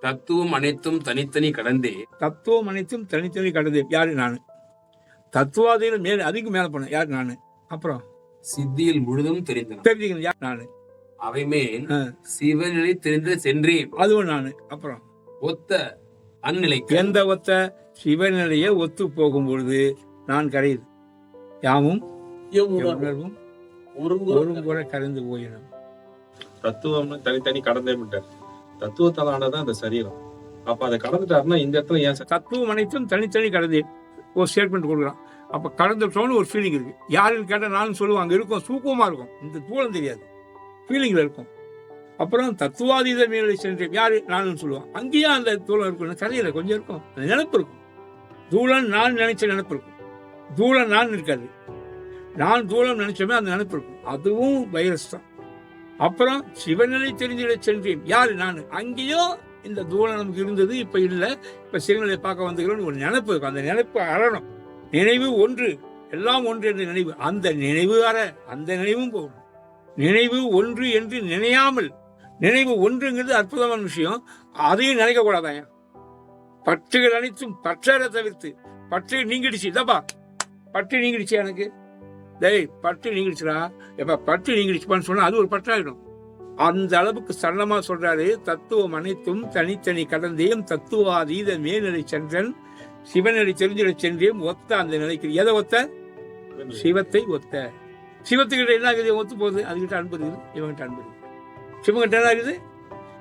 தத்துவம் அனைத்தும் தனித்தனி கடந்தே. தத்துவம் அனைத்தும் தனித்தனி கடந்து. யாரு நான்? தத்துவாதையில மேல அதுக்கு மேல போனேன். யார் நான்? அப்புறம்? சித்தியில் முழுதும் தெரிந்தன தெரிஞ்சுக்கணும். யார் நான்? அவைமேல். சிவநிலை தெரிந்த சென்றேன். அதுவும் நான். அப்புறம்? ஒத்த அந்நிலைக்கு. எந்த ஒத்த? சிவநிலையை ஒத்து போகும் பொழுது நான் கரையுது யாமும் உணர்வும். ஒரு முறை கரைந்து போயிடும் தத்துவம்னு தனித்தனி கடந்தே விட்டார். தத்துவத்தாலானதான் அந்த சரீரம். அப்ப அதை கடந்துட்டாருன்னா இந்த இடத்துல ஏன் தத்துவம் அனைத்தும் தனித்தனி கடந்து ஒரு ஸ்டேட்மெண்ட் கொடுக்குறான். அப்ப கடந்துட்டோம்னு ஒரு ஃபீலிங் இருக்கு. யாருன்னு கேட்டால் நானும் சொல்லுவாங்க இருக்கும் சூக்கமா இருக்கும். இந்த தூளம் தெரியாது. ஃபீலிங்ல இருக்கும். அப்புறம் தத்துவாதீத மேலே சென்று யாரு? நானும் சொல்லுவான். அங்கேயும் அந்த தூளம் இருக்கும் கதையில கொஞ்சம் இருக்கும். அந்த நினைப்பு இருக்கும். தூளன் நான் நினைச்ச நினைப்பு இருக்கும். தூளம் நான் இருக்காது. நான் தூளம் நினைச்சோமே அந்த நினைப்பு இருக்கும். அதுவும் வைரஸ் தான். அப்புறம் சிவநிலை தெரிஞ்சிட சென்றேன். யாரு? நான். அங்கேயும் இந்த தூளம் நமக்கு இருந்தது இப்ப இல்ல. இப்ப சிவநிலை பார்க்க வந்துக்கிறோம் ஒரு நினைப்பு இருக்கும் அந்த நினைப்பு அறணும் நினைவு ஒன்று. எல்லாம் ஒன்று என்ற நினைவு. அந்த நினைவு அற. அந்த நினைவும் போகணும் நினைவு ஒன்று என்று நினையாமல். நினைவு ஒன்றுங்கிறது அற்புதமான விஷயம். அதையும் நினைக்க கூடாதாயா பற்றுகள் அனைத்தும் பற்றற தவிர்த்து. பற்று நீங்கிடுச்சு. இதப்பா. பற்று நீங்கிடுச்சு எனக்கு? டேய் பற்று நீங்கிடுச்சுடா. எப்ப பற்று நீங்கிடுச்சுப்பான்னு சொன்னா அது ஒரு பற்றாயிடும் அந்த அளவுக்கு சரணமா சொல்றாரு தத்துவம் அனைத்தும் தனித்தனி கடந்தேயும் தத்துவாதீத மேல்நிலை சென்றன் சிவநிலை தெரிஞ்சிட சென்றேன் ஒத்த அந்த நிலைக்கு. எதை ஒத்த? சிவத்தை ஒத்த. சிவத்துக்கிட்ட என்ன ஆகுது? ஒத்து போகுது. அதுகிட்ட அன்பு இருக்குது இவங்கிட்ட அன்பு இருக்குது. சிவங்கிட்ட என்ன இருக்குது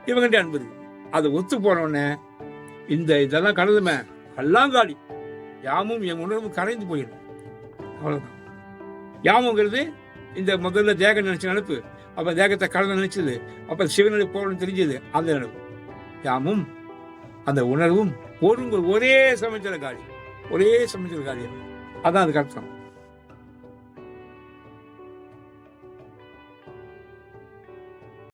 இவங்கிட்ட அன்பு இருக்குது. அது ஒத்து போன உடனே இந்த இதெல்லாம் கடந்துமே. அல்லாங்காடி யாமும் என் உணர்வும் கரைந்து போயிடும். அவ்வளவுதான். யாமுங்கிறது இந்த முதல்ல தேகம் நினைச்ச நினைப்பு அப்ப தேகத்தை கடந்து நினைச்சது. அப்ப சிவநிலை போகணும்னு தெரிஞ்சது. அந்த நினைப்பு யாமும் அந்த உணர்வும் ஒருங்க ஒரே சமைச்சல காலி. ஒரே சமைச்சல காலி. அதான் அதுக்கு அர்த்தம்.